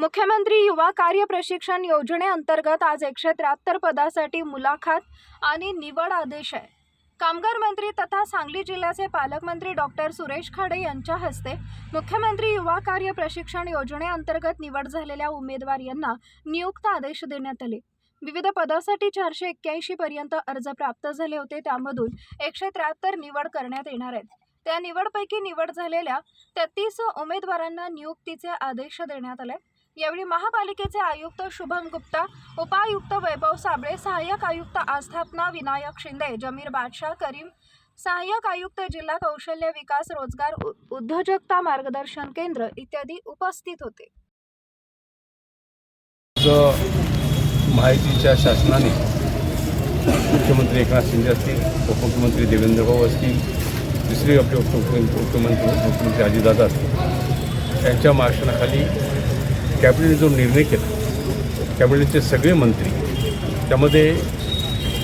मुख्यमंत्री युवा कार्य प्रशिक्षण योजनेअंतर्गत आज एकशे त्र्याहत्तर पदासाठी मुलाखत आणि निवड आदेश आहे. कामगार मंत्री तथा सांगली जिल्ह्याचे पालकमंत्री डॉक्टर सुरेश खाडे यांच्या हस्ते मुख्यमंत्री युवा कार्य प्रशिक्षण योजनेअंतर्गत निवड झालेल्या उमेदवार यांना नियुक्त आदेश देण्यात आले. विविध पदासाठी चारशे एक्क्याऐंशी पर्यंत अर्ज प्राप्त झाले होते. त्यामधून एकशे त्र्याहत्तर निवड करण्यात येणार आहेत. त्या निवडपैकी निवड झालेल्या तेहतीस उमेदवारांना नियुक्तीचे आदेश देण्यात आले. यावेळी महापालिकेचे आयुक्त शुभम गुप्ता उपायुक्त वैभव साबळे सहाय्यक आयुक्त आस्थापना विनायक शिंदे जमीर बादशाह करीम सहाय्यक आयुक्त जिल्हा कौशल्य विकास रोजगार उ- उद्योजकता मार्गदर्शन केंद्र इत्यादी उपस्थित होते. माहितीच्या शासनाने मुख्यमंत्री एकनाथ शिंदे असतील उपमुख्यमंत्री देवेंद्र भाऊ असतील दुसरे आपले उपमुख्यमंत्री उपमुख्यमंत्री मुख्यमंत्री अजितदादा असतील त्यांच्या मार्गदर्शनाखाली कॅबिनेटने जो निर्णय केला कॅबिनेटचे सगळे मंत्री त्यामध्ये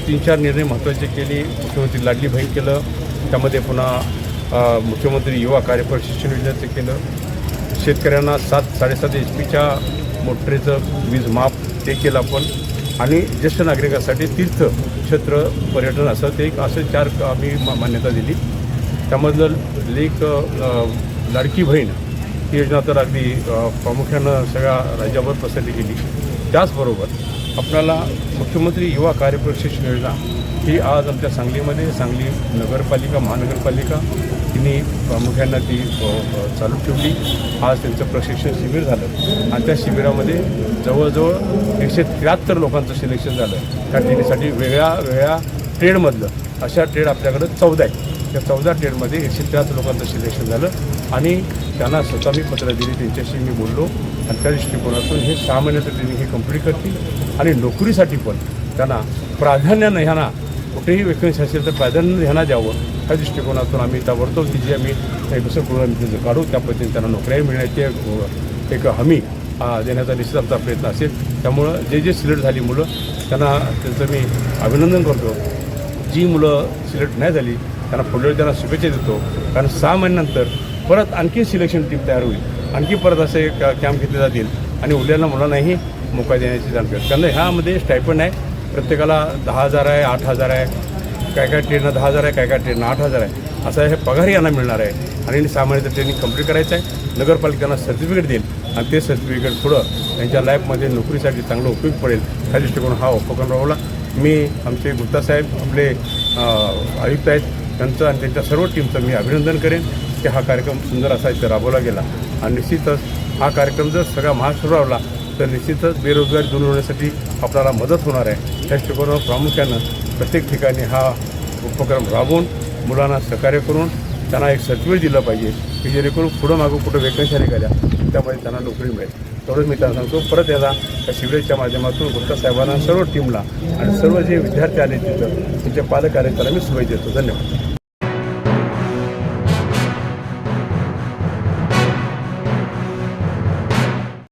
तीन चार निर्णय महत्त्वाचे केले. मुख्यमंत्री लाडली बहीण केलं त्यामध्ये पुन्हा मुख्यमंत्री युवा कार्यप्रशिक्षण योजनेचं केलं. शेतकऱ्यांना सात साडेसात एच पीच्या मोटरीचं वीज माफ ते केलं आपण. आणि ज्येष्ठ नागरिकांसाठी तीर्थक्षेत्र पर्यटन असं ते एक असं चार आम्ही मान्यता दिली. त्यामधलं लेख लाडकी बहीण ती योजना तर अगदी प्रामुख्यानं सगळ्या राज्यावर पसरली गेली. त्याचबरोबर आपल्याला मुख्यमंत्री युवा कार्यप्रशिक्षण योजना ही आज आमच्या सांगलीमध्ये सांगली नगरपालिका महानगरपालिका तिने प्रामुख्यानं ती चालू ठेवली. आज त्यांचं प्रशिक्षण शिबिर झालं. आणि त्या शिबिरामध्ये जवळजवळ एकशे त्र्याहत्तर लोकांचं सिलेक्शन झालं. त्या ट्रेडसाठी वेगळ्या वेगळ्या ट्रेडमधलं अशा ट्रेड आपल्याकडं चौदा आहे त्या चौदा ट्रेडमध्ये एकशे त्र्याहत्तर लोकांचं सिलेक्शन झालं आणि त्यांना स्वतः मी पत्र दिली त्यांच्याशी मी बोललो. आणि त्या दृष्टिकोनातून हे सहा महिन्याचं ट्रेनिंग हे कंप्लीट करतील. आणि नोकरीसाठी पण त्यांना प्राधान्यानं ह्यांना कुठेही वेकन्सी असेल तर प्राधान्य ह्यांना द्यावं. त्या दृष्टिकोनातून आम्ही ताबडतोब की जी आम्ही एक दुसरं प्रोग्राम त्याचं काढू त्या पद्धतीने त्यांना नोकऱ्याही मिळण्याची एक- हमी देण्याचा निश्चित आमचा प्रयत्न असेल. त्यामुळं जे जे सिलेक्ट झाली मुलं त्यांना त्यांचं मी अभिनंदन करतो. जी मुलं सिलेक्ट नाही झाली त्यांना पुढे त्यांना शुभेच्छा देतो. कारण सहा महिन्यानंतर परत आणखी सिलेक्शन टीम तयार होईल. आणखी परत असे क- कॅम्प घेतले जातील. आणि उरलेल्या मुलांनाही मोका देण्याची जाणकार कारण ह्यामध्ये स्टायपंड आहे. प्रत्येकाला दहा हजार आहे आठ हजार आहे. काय काय ट्रेनला दहा हजार आहे काय काय ट्रेनला आठ हजार आहे. असं हे पगार यांना मिळणार आहे. आणि सहा ट्रेनिंग कंप्लीट करायचं आहे. नगरपालिकांना सर्टिफिकेट देईल. आणि ते सर्टिफिकेट पुढं त्यांच्या लाईफमध्ये नोकरीसाठी चांगलं उपयोग पडेल. ह्या दृष्टिकोन हा उपक्रम राबवला. मी आमचे गुप्ता साहेब आपले आयुक्त आहेत. त्यांचं आणि त्यांच्या सर्व टीमचं मी अभिनंदन करेन. की हा कार्यक्रम सुंदर असा इथे राबवला गेला. आणि निश्चितच हा कार्यक्रम जर सगळा महाराष्ट्र राबवला तर निश्चितच बेरोजगारी दूर होण्यासाठी आपल्याला मदत होणार आहे. त्या दृष्टिकोनावर प्रामुख्यानं प्रत्येक ठिकाणी हा उपक्रम राबवून मुलांना सहकार्य करून त्यांना एक सर्टिफिकेट दिलं पाहिजे की जेणेकरून पुढं मागं कुठं वेकन्सी निघाल्या त्यामध्ये त्यांना नोकरी मिळेल. तेवढंच मी त्यांना सांगतो परत याला त्या शिबिराच्या माध्यमातून गुप्ता साहेबांना सर्व टीमला आणि सर्व जे विद्यार्थी आले तिथं त्यांच्या पालक आले त्याला मी शुभेच्छा देतो. धन्यवाद.